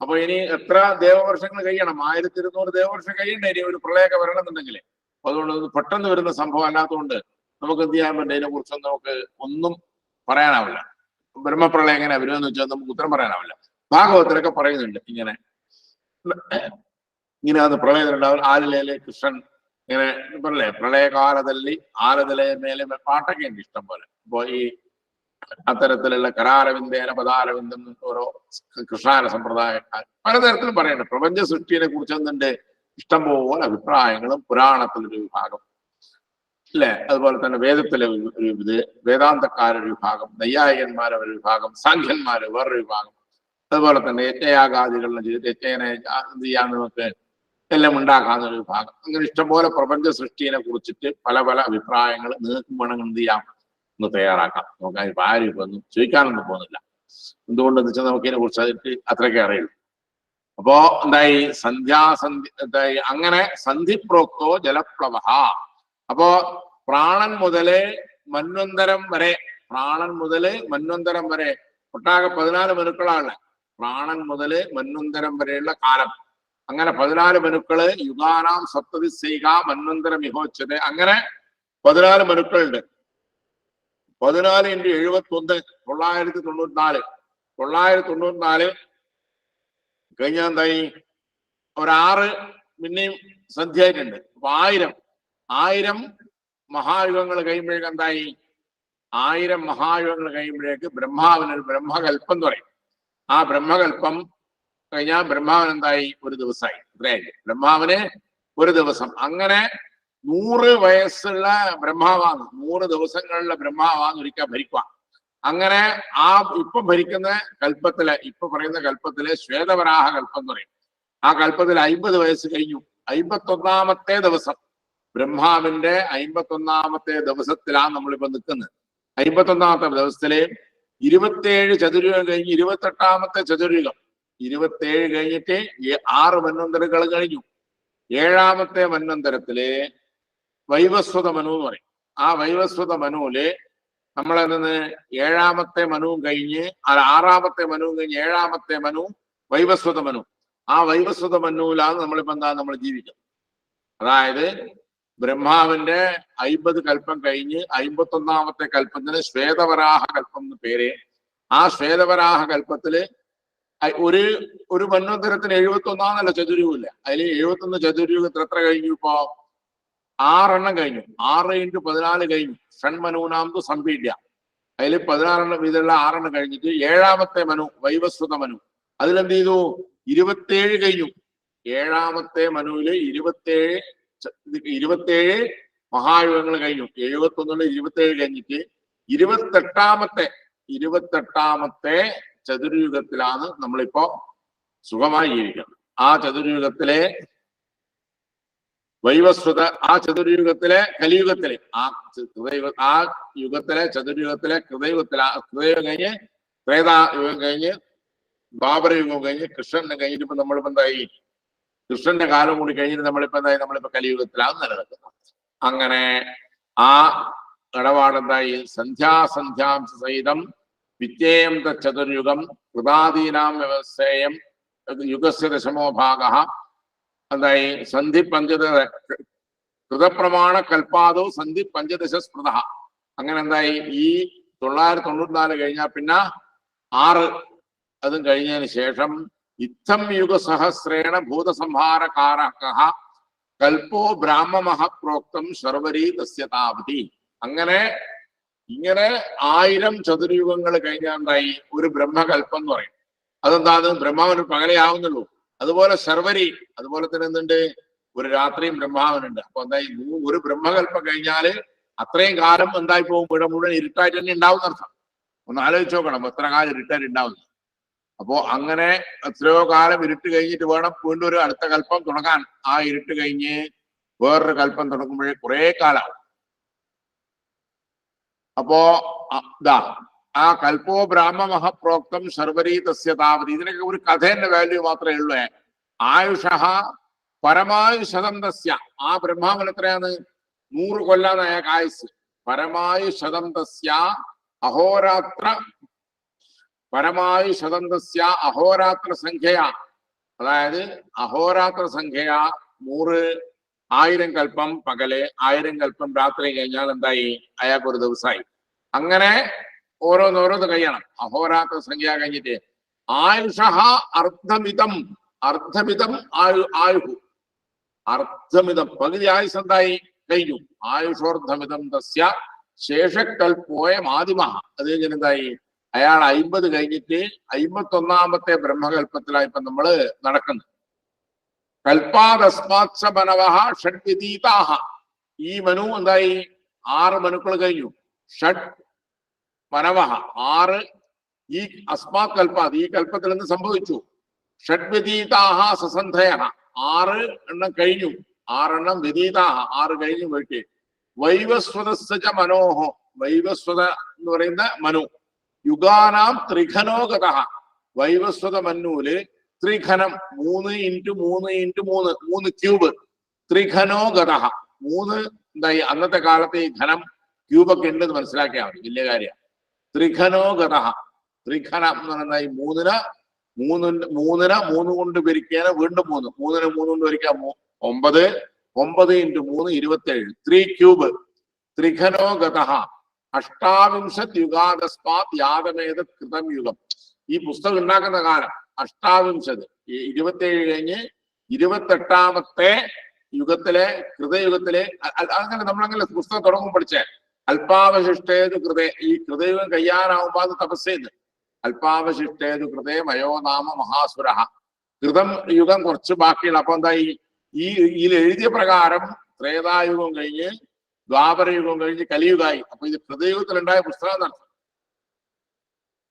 അപ്പൊ ഇനി എത്ര ദേവവർഷങ്ങൾ കഴിയണം? ആയിരത്തി ഇരുന്നൂറ് ദേവവർഷം കഴിയണ്ട ഇനി ഒരു പ്രളയമൊക്കെ വരണമെന്നുണ്ടെങ്കിൽ അതുകൊണ്ട് പെട്ടെന്ന് വരുന്ന സംഭവം അല്ലാത്തതുകൊണ്ട് നമുക്ക് എന്ത് ചെയ്യാൻ പറ്റും? ഇതിനെ കുറിച്ച് നമുക്ക് ഒന്നും പറയാനാവില്ല. ബ്രഹ്മപ്രളയം എങ്ങനെ വരുമെന്ന് വെച്ചാൽ നമുക്ക് ഉത്തരം പറയാനാവില്ല. ഭാഗവത്തിലൊക്കെ പറയുന്നുണ്ട് ഇങ്ങനെ. ഇങ്ങനെ അത് പ്രളയത്തിലുണ്ടാവും. ആലിലയിലെ കൃഷ്ണൻ ഇങ്ങനെ പറയല്ലേ പ്രളയകാലതല്ലി ആലതലയ മേലെ പാട്ടൊക്കെ എനിക്ക് ഇഷ്ടം പോലെ അപ്പോ ഈ അത്തരത്തിലുള്ള കരാരവിന്ദേന പദാരവിന്ദം ഓരോ കൃഷ്ണാര സമ്പ്രദായക്കാർ. പലതരത്തിലും പറയുന്നുണ്ട്. പ്രപഞ്ച സൃഷ്ടിയെ കുറിച്ച് എന്തുണ്ട് ഇഷ്ടംപോലെ അഭിപ്രായങ്ങളും പുരാണത്തിലൊരു വിഭാഗം. അല്ലെ? അതുപോലെ തന്നെ വേദത്തിലെ ഒരു ഇത് വേദാന്തക്കാരൊരു വിഭാഗം നൈയായികന്മാരെ ഒരു വിഭാഗം സാഖ്യന്മാര് വേറൊരു വിഭാഗം. അതുപോലെ തന്നെ യജ്ഞയാഗാദികളിലും ചെയ്ത് യജ്ഞനെ എന്ത് ചെയ്യാൻ നമുക്ക് എല്ലാം ഉണ്ടാക്കാവുന്ന ഒരു വിഭാഗം. അങ്ങനെ ഇഷ്ടംപോലെ പ്രപഞ്ച സൃഷ്ടിയെ കുറിച്ചിട്ട് പല പല അഭിപ്രായങ്ങൾ വേണമെങ്കിൽ എന്ത് ചെയ്യാം? ഒന്ന് തയ്യാറാക്കാം. നമുക്ക് അതിന് ആരും ഇപ്പൊ ഒന്നും ചോദിക്കാനൊന്നും പോകുന്നില്ല. എന്തുകൊണ്ടെന്ന് വെച്ചാൽ നമുക്ക് ഇതിനെ കുറിച്ച് അതിട്ട് അത്രയ്ക്ക് അറിയുള്ളൂ. അപ്പോ എന്തായി? സന്ധ്യാസന്ധി എന്തായി? അങ്ങനെ സന്ധിപ്രോക്തോ ജലപ്ലവ അപ്പോ പ്രാണൻ മുതൽ മന്വന്തരം വരെ പ്രാണൻ മുതൽ മന്വന്തരം വരെ. ഒട്ടാകെ പതിനാല് മനുക്കളാണ്. പ്രാണൻ മുതൽ മന്വന്തരം വരെയുള്ള കാലം. അങ്ങനെ പതിനാല് മനുക്കൾ യുഗാനാം സപ്തതി സൈക മന്വന്തരം മിഹോച്ചത് അങ്ങനെ പതിനാല് മനുക്കളുണ്ട്. പതിനാല് ഇന്റു എഴുപത്തി ഒന്ന് തൊള്ളായിരത്തി തൊണ്ണൂറ്റിനാല്. തൊള്ളായിരത്തി തൊണ്ണൂറ്റിനാല് കഴിഞ്ഞ എന്തായി? ഒരാറ് പിന്നെയും സന്ധ്യയായിട്ടുണ്ട്. അപ്പൊ ആയിരം. ആയിരം മഹായുഗങ്ങൾ കഴിയുമ്പോഴേക്ക് എന്തായി? ആയിരം മഹായുഗങ്ങൾ കഴിയുമ്പോഴേക്ക് ബ്രഹ്മാവിന് ഒരു ബ്രഹ്മകൽപ്പം പറയും. ആ ബ്രഹ്മകൽപ്പം കഴിഞ്ഞാൽ ബ്രഹ്മാവൻ എന്തായി? ഒരു ദിവസമായി. അത്രയായി. ബ്രഹ്മാവിന് ഒരു ദിവസം. അങ്ങനെ നൂറ് വയസ്സുള്ള ബ്രഹ്മാവാണ്. നൂറ് ദിവസങ്ങളിലെ ബ്രഹ്മാവാന്ന് ഒരിക്കൽ ഭരിക്കുക അങ്ങനെ ആ ഇപ്പൊ ഭരിക്കുന്ന കൽപ്പത്തിൽ ഇപ്പൊ പറയുന്ന കൽപ്പത്തിൽ ശ്വേതവരാഹ കൽപ്പം എന്ന് പറയും. ആ കൽപ്പത്തിൽ അയിമ്പത് വയസ്സ് കഴിഞ്ഞു. അയിമ്പത്തൊന്നാമത്തെ ദിവസം. ബ്രഹ്മാവിന്റെ അയിമ്പത്തൊന്നാമത്തെ ദിവസത്തിലാണ് നമ്മളിപ്പോ നിൽക്കുന്നത്. അയിമ്പത്തൊന്നാമത്തെ ദിവസത്തിലെ ഇരുപത്തേഴ് ചതുര്യുഗം കഴിഞ്ഞ് ഇരുപത്തെട്ടാമത്തെ ചതുര്യുഗം. ഇരുപത്തിയേഴ് കഴിഞ്ഞിട്ട് ആറ് മന്വന്തരങ്ങൾ കഴിഞ്ഞു. ഏഴാമത്തെ മന്വന്തരത്തിൽ വൈവസ്വത മനു എന്ന് പറയും. ആ വൈവസ്വത മനുവിൽ നമ്മളതിൽ നിന്ന് ഏഴാമത്തെ മനുവും കഴിഞ്ഞ് ആറാമത്തെ മനുവും കഴിഞ്ഞ് ഏഴാമത്തെ മനു വൈവസ്വത മനു. ആ വൈവസ്വത മനുവിലാണ് നമ്മളിപ്പോ എന്താ നമ്മൾ ജീവിക്കുന്നത്. അതായത് ബ്രഹ്മാവിന്റെ അയിമ്പത് കൽപ്പം കഴിഞ്ഞ് അയിമ്പത്തൊന്നാമത്തെ കൽപ്പത്തിന് ശ്വേതവരാഹ കൽപ്പം എന്ന് പേര്. ആ ശ്വേതവരാഹ കൽപ്പത്തിൽ ഒരു ഒരു മന്വന്തരത്തിന് എഴുപത്തി ഒന്നാന്നല്ല ചതുര്യുഗമില്ല അതിൽ എഴുപത്തി ഒന്ന് എത്ര കഴിഞ്ഞു ഇപ്പോ? ആറെണ്ണം കഴിഞ്ഞു. ആറ് ഇന്റു പതിനാല് കഴിഞ്ഞു. ഷൺമനൂനാന്തു സംഭീഡ്യ അതിൽ പതിനാറെണ്ണം വീതമുള്ള ആറെണ്ണം കഴിഞ്ഞിട്ട് ഏഴാമത്തെ മനു വൈവസ്വത മനു. അതിലെന്ത് ചെയ്തു? ഇരുപത്തേഴ് കഴിഞ്ഞു. ഏഴാമത്തെ മനുവിൽ ഇരുപത്തേഴ് ഇരുപത്തേഴ് മഹായുഗങ്ങൾ കഴിഞ്ഞു. എഴുപത്തി ഒന്നിൽ ഇരുപത്തേഴ് കഴിഞ്ഞിട്ട് ഇരുപത്തെട്ടാമത്തെ ഇരുപത്തെട്ടാമത്തെ ചതുർയുഗത്തിലാണ് നമ്മളിപ്പോ സുഖമായി ജീവിക്കുന്നത്. ആ ചതുർയുഗത്തിലെ വൈവസ്വത ആ ചതുർയുഗത്തിലെ കലിയുഗത്തിലെ ആ കൃതയുഗ ആ യുഗത്തിലെ ചതുർയുഗത്തിലെ കൃതയുഗത്തിലെ കൃതയുഗം കഴിഞ്ഞ് ത്രേതായുഗം കഴിഞ്ഞ് ദ്വാപരയുഗം കഴിഞ്ഞ് കൃഷ്ണനെ കഴിഞ്ഞിട്ട് ഇപ്പൊ നമ്മളിപ്പോ എന്തായി? കൃഷ്ണന്റെ കാലം കൂടി കഴിഞ്ഞിട്ട് നമ്മളിപ്പോ എന്തായി? നമ്മളിപ്പോ കലിയുഗത്തിലാണ് നിലനിൽക്കുന്നത് അങ്ങനെ ആ ഇടപാടെന്തായി സന്ധ്യാസന്ധ്യാംശ സഹിതം വിത്യേയം ചതുർയുഗം കൃതാദീനാം വ്യവസ്ഥേയം യുഗസ്യ ദശമോ ഭാഗ എന്തായി സന്ധി പഞ്ചദ കൃതപ്രമാണ കൽപ്പാദോ സന്ധി പഞ്ചദശ സ്മൃത അങ്ങനെ എന്തായി? ഈ തൊള്ളായിരത്തി തൊണ്ണൂറ്റിനാല് കഴിഞ്ഞാൽ പിന്നെ ആറ് അതും കഴിഞ്ഞതിന് ശേഷം ഇത്തം യുഗസഹസ്രേണ ഭൂതസംഹാരകാരക കൽപ്പോ ബ്രാഹ്മമഹ പ്രോക്തം ശർവരി ദസ്യതാപതി അങ്ങനെ ഇങ്ങനെ ആയിരം ചതുർയുഗങ്ങൾ കഴിഞ്ഞാണ്ടായി ഒരു ബ്രഹ്മകൽപ്പം എന്ന് പറയും. അതെന്താണ് ബ്രഹ്മാവിന് പകലയാവുന്നുള്ളൂ. അതുപോലെ സർവരി അതുപോലെ തന്നെ എന്തുണ്ട്? ഒരു രാത്രിയും ബ്രഹ്മാവനുണ്ട്. അപ്പൊ എന്തായി ഒരു ബ്രഹ്മകൽപ്പം കഴിഞ്ഞാൽ അത്രയും കാലം എന്തായി പോകും ഇവിടെ മുഴുവൻ ഇരുട്ടായിട്ട് തന്നെ ഉണ്ടാവും അർത്ഥം. ഒന്ന് ആലോചിച്ച് നോക്കണം. എത്ര കാലം ഇരുട്ടായിട്ട് ഉണ്ടാവുന്നു? അപ്പോ അങ്ങനെ എത്രയോ കാലം ഇരുട്ട് കഴിഞ്ഞിട്ട് വേണം വീണ്ടും ഒരു അടുത്ത കൽപ്പം തുടങ്ങാൻ. ആ ഇരുട്ട് കഴിഞ്ഞ് വേറൊരു കൽപ്പം തുടങ്ങുമ്പോഴേ കുറെ കാലം അപ്പോ ഇതാ ആ കൽപ്പോ ബ്രാഹ്മ പ്രോക്തം ശർവരീ തസ്യ താപതി ഇതിനൊക്കെ ഒരു കഥേന്റെ വാല്യൂ മാത്രമേ ഉള്ളൂ. ആയുഷ പരമായുഷതം തസ്യ ആ ബ്രഹ്മാവൻ എത്രയാണ്? നൂറ് കൊല്ലാന്ന് അയാൾക്ക് പരമായുഷതം തസ്യ അഹോരാത്ര. പരമായുഷതം തസ്യ അഹോരാത്ര സംഖ്യ അതായത് അഹോരാത്ര സംഖ്യ നൂറ്. ആയിരം കൽപ്പം പകൽ ആയിരം കൽപ്പം രാത്രി കഴിഞ്ഞാൽ എന്തായി? അയാൾക്ക് ഒരു ദിവസമായി അങ്ങനെ ഓരോന്നോരോന്ന് കഴിയണം. അഹോരാത്ര സംഖ്യ കഴിഞ്ഞിട്ട് ആയുഷ അർദ്ധമിതം അർദ്ധമിതം ആയു ആയുഹു. അർദ്ധമിതം. പകുതി ആയുസ് എന്തായി? കഴിഞ്ഞു. ആയുഷോർദ്ധമിതം തസ്യ ശേഷക്കൽപ്പോയ മാതിമ അത് എന്തായി? അയാൾ അയിമ്പത് കഴിഞ്ഞിട്ട് അയിമ്പത്തി ഒന്നാമത്തെ ബ്രഹ്മകൽപ്പത്തിലായി ഇപ്പൊ നമ്മൾ നടക്കുന്നത് കൽപ്പാതസ്മാത്സ മനവഹ ഷഡ്വിതീതാഹ ഈ മനു എന്തായി? ആറ് മനുക്കൾ കഴിഞ്ഞു. ഷഡ് മനവഹ ആറ് ഈ അസ്മാ കൽപ്പാത് ഈ കൽപ്പത്തിൽ നിന്ന് സംഭവിച്ചു? ഷഡ്വിതീതാഹ സസന്ധയ ആറ് എണ്ണം കഴിഞ്ഞു. ആറെണ്ണം വിതീതാഹ ആറ് കഴിഞ്ഞു പോയിട്ട്. വൈവസ്വതസ്സ മനോഹോ. വൈവസ്വത എന്ന് പറയുന്ന മനു. യുഗാനാം ത്രിഘനോഗത വൈവസ്വത മന്നൂൽ ത്രിഘനം. മൂന്ന് ഇന്റു മൂന്ന് ഇന്റു മൂന്ന്. മൂന്ന് ക്യൂബ്. ത്രിഘനോഗത മൂന്ന് എന്തായി? അന്നത്തെ കാലത്ത് ഈ ഘനം ക്യൂബൊക്കെ ഉണ്ടെന്ന് മനസ്സിലാക്കിയാൽ മതി. വലിയ കാര്യം ത്രിഖനോഗത ത്രിഘന എന്ന് പറയുന്ന ഈ മൂന്നിന മൂന്നിന് മൂന്നിന മൂന്ന് കൊണ്ട് പിരിക്കാന് വീണ്ടും മൂന്ന്. മൂന്നിന് മൂന്ന് കൊണ്ട് പിരിക്കാൻ ഒമ്പത്. ഒമ്പത് ഇന്റു മൂന്ന് ഇരുപത്തേഴ്. Three cube. ത്രിഘനോ ഗതഹ അഷ്ടാവിംശത് യുഗാതസ്മാത് യാഗമേത കൃതം യുഗം. ഈ പുസ്തകം ഉണ്ടാക്കുന്ന കാലം. അഷ്ടാവിംശത്. ഇരുപത്തേഴ് കഴിഞ്ഞ് ഇരുപത്തെട്ടാമത്തെ യുഗത്തിലെ കൃതയുഗത്തിലെ അതങ്ങനെ നമ്മളങ്ങനെ പുസ്തകം തുടങ്ങും പഠിച്ചേ. അല്പാവശിഷ്ടേത് കൃതേ ഈ കൃതയും കയ്യാനാവുമ്പോ അത് തപസ് ചെയ്ത് അല്പാവശിഷ്ടേതു കൃതേ മയോനാമ മഹാസുര. കൃതം യുഗം കുറച്ച് ബാക്കിയുള്ള അപ്പൊ എന്താ ഈ ഇതിൽ എഴുതിയ പ്രകാരം ത്രേതായുഗം കഴിഞ്ഞ് ദ്വാപരയുഗം കഴിഞ്ഞ് കലിയുഗായി. അപ്പൊ ഇത് കൃതയുഗത്തിലുണ്ടായ പുസ്തകം നടത്തും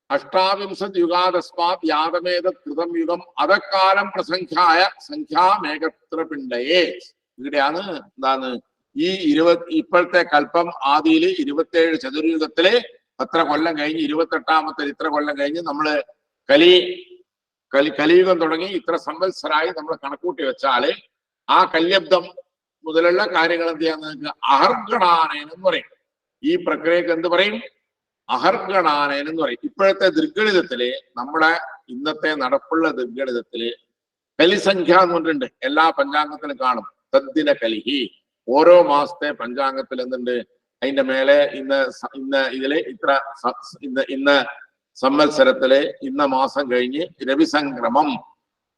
അഷ്ടാവിംശത് യുഗാതസ്മാത് യാതമേത കൃതം യുഗം അതക്കാലം പ്രസംഖ്യായ സംഖ്യാമേകത്ര പിണ്ടയെ ഇവിടെയാണ് എന്താണ് ഈ ഇരുപത് ഇപ്പോഴത്തെ കൽപ്പം ആദിയിൽ ഇരുപത്തേഴ് ചതുർയുഗത്തിൽ എത്ര കൊല്ലം കഴിഞ്ഞ് ഇരുപത്തെട്ടാമത്തെ ഇത്ര കൊല്ലം കഴിഞ്ഞ് നമ്മൾ കലി കലി കലിയുഗം തുടങ്ങി ഇത്ര സംവത്സരായി നമ്മൾ കണക്കൂട്ടി വെച്ചാൽ ആ കല്യബ്ദം മുതലുള്ള കാര്യങ്ങൾ എന്ത് ചെയ്യാന്ന് നിങ്ങൾക്ക്? അഹർഗണാനയൻ എന്ന് പറയും. ഈ പ്രക്രിയക്ക് എന്ത് പറയും? അഹർഗണാനയൻ എന്ന് പറയും. ഇപ്പോഴത്തെ ദൃഗണിതത്തിൽ നമ്മുടെ ഇന്നത്തെ നടപ്പുള്ള ദൃഗണിതത്തിൽ കലിസംഖ്യ എന്ന് പറഞ്ഞിട്ടുണ്ട്. എല്ലാ പഞ്ചാംഗത്തിലും കാണും. തദ്ദിന കലിഹി ഓരോ മാസത്തെ പഞ്ചാംഗത്തിൽ എന്തുണ്ട് അതിന്റെ മേലെ ഇന്ന് ഇന്ന് ഇതിലെ ഇത്ര ഇന്ന് ഇന്ന് സംവത്സരത്തിലെ ഇന്ന മാസം കഴിഞ്ഞ് രവിസംക്രമം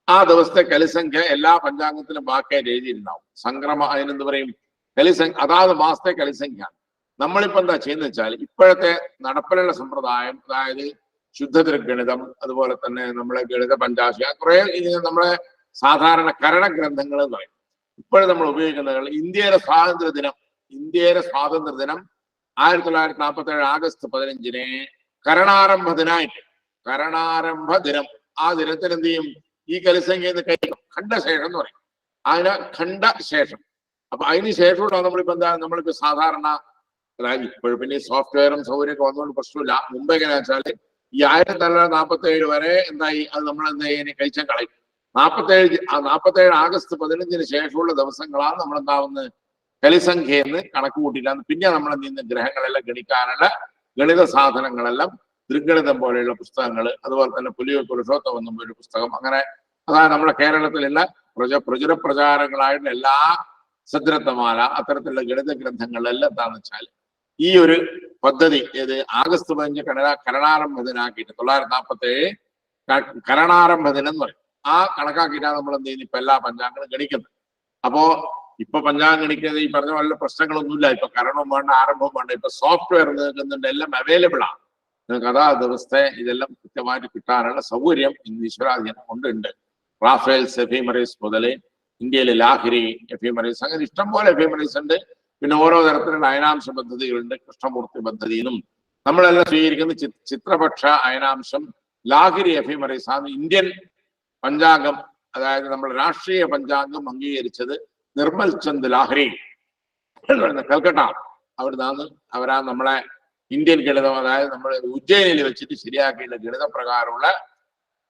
ആ ദിവസത്തെ കലിസംഖ്യ എല്ലാ പഞ്ചാംഗത്തിലും ബാക്കിയായി എഴുതിയിട്ടുണ്ടാവും സംക്രമ അതിനെന്ത് പറയും? കലിസംഖ്യ അതാത് മാസത്തെ കലിസംഖ്യ നമ്മളിപ്പോ എന്താ ചെയ്യുന്ന വെച്ചാൽ ഇപ്പോഴത്തെ നടപ്പിലുള്ള സമ്പ്രദായം അതായത് ശുദ്ധതൃഗണിതം അതുപോലെ തന്നെ നമ്മളെ ഗണിത പഞ്ചാശ കുറെ നമ്മളെ സാധാരണ കരണഗ്രന്ഥങ്ങൾ എന്ന് പറയും. ഇപ്പോഴും നമ്മൾ ഉപയോഗിക്കുന്നത് ഇന്ത്യയുടെ സ്വാതന്ത്ര്യ ദിനം ഇന്ത്യയുടെ സ്വാതന്ത്ര്യ ദിനം ആയിരത്തി തൊള്ളായിരത്തി നാൽപ്പത്തി ഏഴ് ആഗസ്റ്റ് പതിനഞ്ചിന് കരണാരംഭ ദിനായിട്ട് കരണാരംഭ ദിനം. ആ ദിനത്തിൽ എന്ത് ചെയ്യും? ഈ കലിസംഖ്യ കഴിക്കും ഖണ്ഡശേഷം എന്ന് പറയും. അതിന് ഖണ്ഡശേഷം. അപ്പൊ അതിന് ശേഷമുണ്ടോ നമ്മളിപ്പോ എന്താ നമ്മളിപ്പോ സാധാരണ ഇപ്പോഴും പിന്നെ സോഫ്റ്റ്വെയറും സൗകര്യമൊക്കെ വന്നുകൊണ്ട് പ്രശ്നമില്ല. മുമ്പ് എങ്ങനെയാ വെച്ചാൽ ഈ ആയിരത്തി തൊള്ളായിരത്തി നാൽപ്പത്തി ഏഴ് വരെ എന്തായി? അത് നമ്മൾ എന്താ കഴിച്ചാൽ കളയും. നാൽപ്പത്തേഴ് നാൽപ്പത്തേഴ് ആഗസ്റ്റ് പതിനഞ്ചിന് ശേഷമുള്ള ദിവസങ്ങളാണ് നമ്മൾ എന്താവുന്നത് കലിസംഖ്യയെന്ന് കണക്ക് കൂട്ടിയില്ല. പിന്നെ നമ്മൾ ചെയ്യുന്ന ഗ്രഹങ്ങളെല്ലാം ഗണിക്കാനുള്ള ഗണിത സാധനങ്ങളെല്ലാം ദൃഗണിതം പോലെയുള്ള പുസ്തകങ്ങൾ അതുപോലെ തന്നെ പുലിയോ പുരുഷോത്തമം എന്നും ഒരു പുസ്തകം. അങ്ങനെ അതാണ് നമ്മുടെ കേരളത്തിലുള്ള പ്രച പ്രചുര പ്രചാരങ്ങളായിട്ടുള്ള എല്ലാ സദ്രത്തമാല അത്തരത്തിലുള്ള ഗണിത ഗ്രന്ഥങ്ങളിലെല്ലാം എന്താണെന്ന് വെച്ചാൽ ഈ ഒരു പദ്ധതി ഏത് ആഗസ്റ്റ് പതിനഞ്ച് കരണ കരണാരംഭത്തിനാക്കിയിട്ട് തൊള്ളായിരത്തി നാൽപ്പത്തി ഏഴ് കരണാരംഭദിനം എന്ന് പറയും. ആ കണക്കാക്കിയിട്ടാണ് നമ്മൾ എന്ത് ചെയ്യുന്നത് ഇപ്പൊ എല്ലാ പഞ്ചാംഗങ്ങളും ഗണിക്കുന്നത്. അപ്പോ ഇപ്പൊ പഞ്ചാംഗം ഗണിക്കുന്നത് ഈ പറഞ്ഞ പോലെ പ്രശ്നങ്ങളൊന്നുമില്ല. ഇപ്പൊ കരണവും വേണ്ട ആരംഭവും വേണ്ട. ഇപ്പൊ സോഫ്റ്റ്വെയർ നിൽക്കുന്നുണ്ട് എല്ലാം അവൈലബിൾ ആണ്. നിങ്ങൾക്ക് അതാ ദിവസത്തെ ഇതെല്ലാം കൃത്യമായിട്ട് കിട്ടാനുള്ള സൗകര്യം ഇന്ന് ഈശ്വരാധീനം കൊണ്ടുണ്ട്. റാഫേൽ എഫിമറീസ് മുതൽ ഇന്ത്യയിലെ ലാഹിരി എഫിമറീസ് അങ്ങനെ ഇഷ്ടംപോലെ എഫിമറീസ് ഉണ്ട്. പിന്നെ ഓരോ തരത്തിലുള്ള അയനാംശ പദ്ധതികളുണ്ട്. കൃഷ്ണമൂർത്തി പദ്ധതിയിലും നമ്മളെല്ലാം സ്വീകരിക്കുന്ന ചിത്രപക്ഷ അയനാംശം ലാഹിരി എഫിമറീസ് ആണ് ഇന്ത്യൻ പഞ്ചാംഗം അതായത് നമ്മൾ രാഷ്ട്രീയ പഞ്ചാംഗം അംഗീകരിച്ചത് നിർമ്മൽ ചന്ദ് ലാഹരി കൽക്കട്ട അവിടുന്ന് അവരാ നമ്മളെ ഇന്ത്യൻ ഗണിതം അതായത് നമ്മൾ ഉജ്ജയിനിൽ വെച്ചിട്ട് ശരിയാക്കിയുള്ള ഗണിതപ്രകാരമുള്ള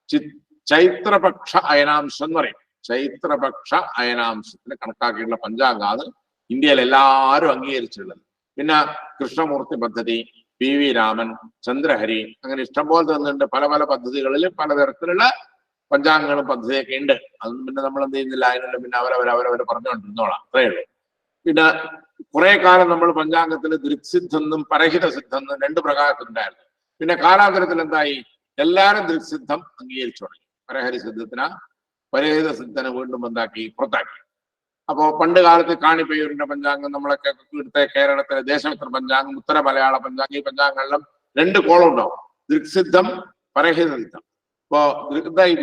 ചി- ചൈത്രപക്ഷ അയനാംശം എന്ന് പറയും. ചൈത്രപക്ഷ അയനാംശത്തിന് കണക്കാക്കിയുള്ള പഞ്ചാംഗമാണ് ഇന്ത്യയിൽ എല്ലാവരും അംഗീകരിച്ചിട്ടുള്ളത്. പിന്നെ കൃഷ്ണമൂർത്തി പദ്ധതി പി വി രാമൻ ചന്ദ്രഹരി അങ്ങനെ ഇഷ്ടംപോലെ തന്നിട്ടുണ്ട്. പല പല പദ്ധതികളിൽ പലതരത്തിലുള്ള പഞ്ചാംഗങ്ങളും പദ്ധതിയൊക്കെ ഉണ്ട്. അതൊന്നും പിന്നെ നമ്മൾ എന്ത് ചെയ്യുന്നില്ല? അതിനുള്ള പിന്നെ അവരവർ അവരവർ പറഞ്ഞുകൊണ്ടിരുന്നോളാം. അത്രയേ ഉള്ളൂ. പിന്നെ കുറെ കാലം നമ്മൾ പഞ്ചാംഗത്തിൽ ദൃക്സിദ്ധെന്നും പരഹിത സിദ്ധെന്നും രണ്ട് പ്രകാരത്തിലുണ്ടായിരുന്നു. പിന്നെ കാലാന്തരത്തിൽ എന്തായി? എല്ലാവരും ദൃക്സിദ്ധം അംഗീകരിച്ചു തുടങ്ങി. പരഹരി സിദ്ധത്തിന പരഹിത സിദ്ധനെ വീണ്ടും എന്താക്കി? പുറത്താക്കി. അപ്പോ പണ്ട് കാലത്ത് കാണിപ്പയ്യൂരിന്റെ പഞ്ചാംഗം നമ്മളൊക്കെ ഇവിടുത്തെ കേരളത്തിലെ ദേശമിത്ര പഞ്ചാംഗം ഉത്തര മലയാള പഞ്ചാംഗം ഈ പഞ്ചാംഗങ്ങളിലും രണ്ട് കോളം ഉണ്ടാവും ദൃക്സിദ്ധം പരഹിത സിദ്ധം. ഇപ്പോ ദൃ- എന്താ ഈ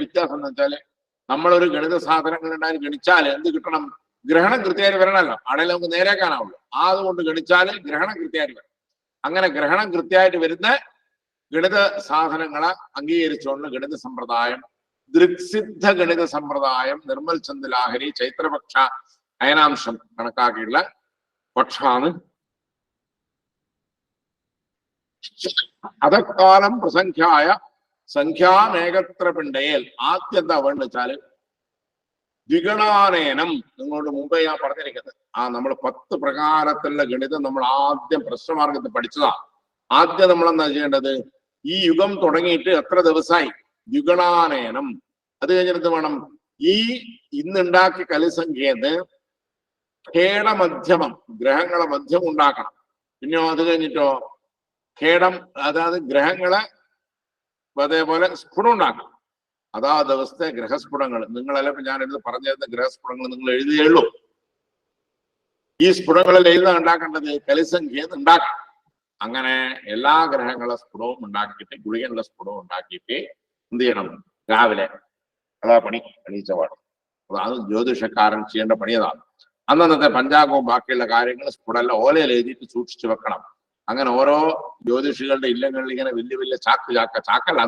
വ്യത്യാസം എന്ന് വെച്ചാൽ നമ്മളൊരു ഗണിത സാധനങ്ങൾ ഉണ്ടായി ഗണിച്ചാൽ എന്ത് കിട്ടണം? ഗ്രഹണം കൃത്യമായിട്ട് വരണമല്ലോ ആണെങ്കിൽ നമുക്ക് നേരേക്കാനാവുള്ളൂ ആ അതുകൊണ്ട് ഗണിച്ചാൽ ഗ്രഹണം കൃത്യമായിട്ട് വരണം. അങ്ങനെ ഗ്രഹണം കൃത്യമായിട്ട് വരുന്ന ഗണിത സാധനങ്ങളെ അംഗീകരിച്ചുകൊണ്ട് ഗണിത സമ്പ്രദായം ദൃക്സിദ്ധ ഗണിത സമ്പ്രദായം നിർമ്മൽ ചന്ദ് ലാഹരി ചൈത്രപക്ഷ അയനാംശം കണക്കാക്കിയുള്ള പക്ഷാണ് അതക്കാലം പ്രസംഖ്യായ സംഖ്യാമേകത്ര പിണ്ടയേൽ ആദ്യം എന്താ വേണ്ടെന്ന് വെച്ചാൽ ദ്വിഗണാനയനം നിങ്ങളോട് മുമ്പേ ഞാൻ പറഞ്ഞിരിക്കുന്നത്. ആ നമ്മൾ പത്ത് പ്രകാരത്തിലുള്ള ഗണിതം നമ്മൾ ആദ്യം പ്രശ്നമാർഗത്തിൽ പഠിച്ചതാ. ആദ്യം നമ്മൾ എന്താ ചെയ്യേണ്ടത്? ഈ യുഗം തുടങ്ങിയിട്ട് എത്ര ദിവസമായി ദ്വിഗണാനയനം അത് കഴിഞ്ഞിട്ട് വേണം? ഈ ഇന്നുണ്ടാക്കിയ കലിസംഖ്യന്ന് ഖേടമധ്യമം. ഗ്രഹങ്ങളെ മധ്യമം ഉണ്ടാക്കണം. പിന്നെ അത് കഴിഞ്ഞിട്ടോ? ഖേടം അതായത് ഗ്രഹങ്ങളെ അതേപോലെ സ്ഫുടം ഉണ്ടാക്കും അതാ ദിവസത്തെ ഗ്രഹസ്ഫുടങ്ങൾ. നിങ്ങളെല്ലാം ഞാൻ എടുത്ത് പറഞ്ഞു തരുന്ന ഗ്രഹസ്ഫുടങ്ങൾ നിങ്ങൾ എഴുതിയുള്ളൂ ഈ സ്ഫുടങ്ങളിൽ എഴുതാൻ ഉണ്ടാക്കേണ്ടത് കലിസംഖ്യ ഉണ്ടാക്കും. അങ്ങനെ എല്ലാ ഗ്രഹങ്ങളെ സ്ഫുടവും ഉണ്ടാക്കിയിട്ട് ഗുളികനുള്ള സ്ഫുടവും ഉണ്ടാക്കിയിട്ട് എന്ത് ചെയ്യണം? രാവിലെ അതാ പണി എണീച്ച പാടും. അതാണ് ജ്യോതിഷക്കാരൻ ചെയ്യേണ്ട പണി അതാണ് അന്നന്നത്തെ പഞ്ചാംഗവും ബാക്കിയുള്ള കാര്യങ്ങൾ സ്ഫുടല്ല ഓലയിൽ എഴുതിയിട്ട് സൂക്ഷിച്ചു വെക്കണം. അങ്ങനെ ഓരോ ജ്യോതിഷികളുടെ ഇല്ലങ്ങളിൽ ഇങ്ങനെ വലിയ വലിയ ചാക്ക് ചാക്ക ചാക്കല്ല.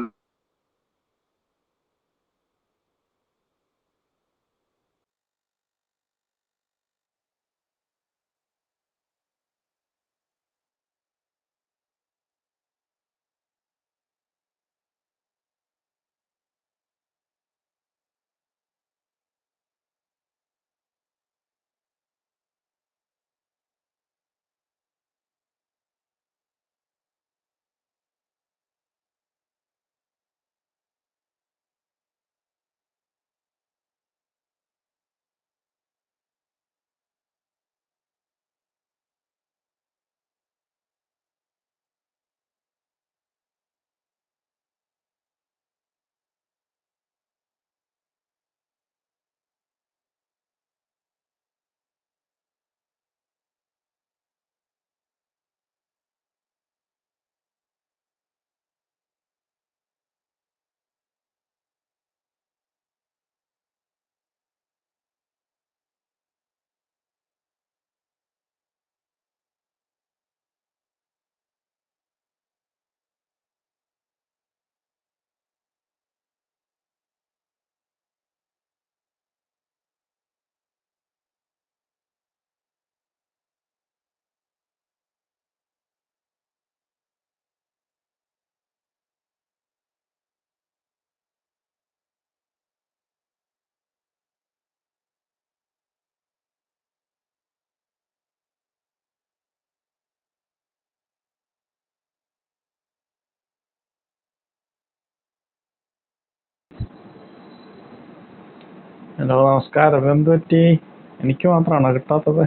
ഹലോ നമസ്കാരം എന്ത് പറ്റി എനിക്ക് മാത്രമാണോ കിട്ടാത്തത്?